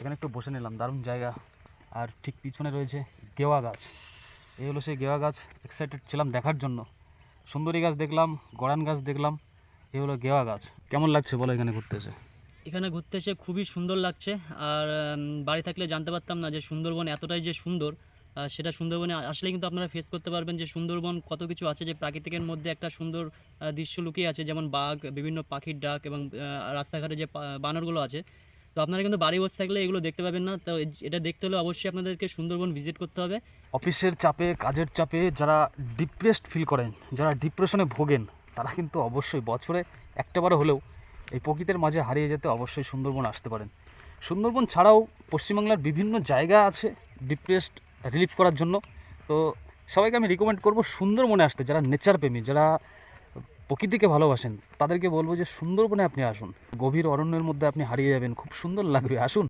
এখানে একটু বসে নিলাম, দারুণ জায়গা। আর ঠিক পিছনে রয়েছে গেওয়া গাছ। এই হলো সেই গেওয়া গাছ এক্সাইটেড ছিলাম দেখার জন্য। সুন্দরী গাছ দেখলাম গড়ান গাছ দেখলাম এই হলো গেওয়া গাছ। কেমন লাগছে বলো এখানে ঘুরতে এসে? এখানে ঘুরতে এসে খুবই সুন্দর লাগছে। আর বাড়ি থাকলে জানতে পারতাম না যে সুন্দরবন এতটাই যে সুন্দর। সেটা সুন্দরবনে আসলে কিন্তু আপনারা ফেস করতে পারবেন যে সুন্দরবন কত কিছু আছে যে প্রাকৃতিকের মধ্যে একটা সুন্দর দৃশ্য লুকিয়ে আছে। যেমন বাঘ, বিভিন্ন পাখির ডাক এবং রাস্তাঘাটে যে বানরগুলো আছে তো আপনারা কিন্তু বাড়ি বসে থাকলে এগুলো দেখতে পাবেন না। তো এটা দেখতে হলে অবশ্যই আপনাদেরকে সুন্দরবন ভিজিট করতে হবে। অফিসের চাপে, কাজের চাপে যারা ডিপ্রেসড ফিল করেন, যারা ডিপ্রেশনে ভোগেন, তারা কিন্তু অবশ্যই বছরে একটাবারে হলেও এই প্রকৃতির মাঝে হারিয়ে যেতে অবশ্যই সুন্দরবন আসতে পারেন। সুন্দরবন ছাড়াও পশ্চিমবাংলার বিভিন্ন জায়গা আছে ডিপ্রেসড রিলিফ করার জন্য। তো সবাইকে আমি রিকমেন্ড করব সুন্দরবনে আসতে, যারা নেচার প্রেমী যারা প্রকৃতিকে ভালোবাসেন, তাদেরকে বলব যে সুন্দরবনে আপনি আসুন। গভীর অরণ্যের মধ্যে আপনি হারিয়ে যাবেন, খুব সুন্দর লাগবে। আসুন।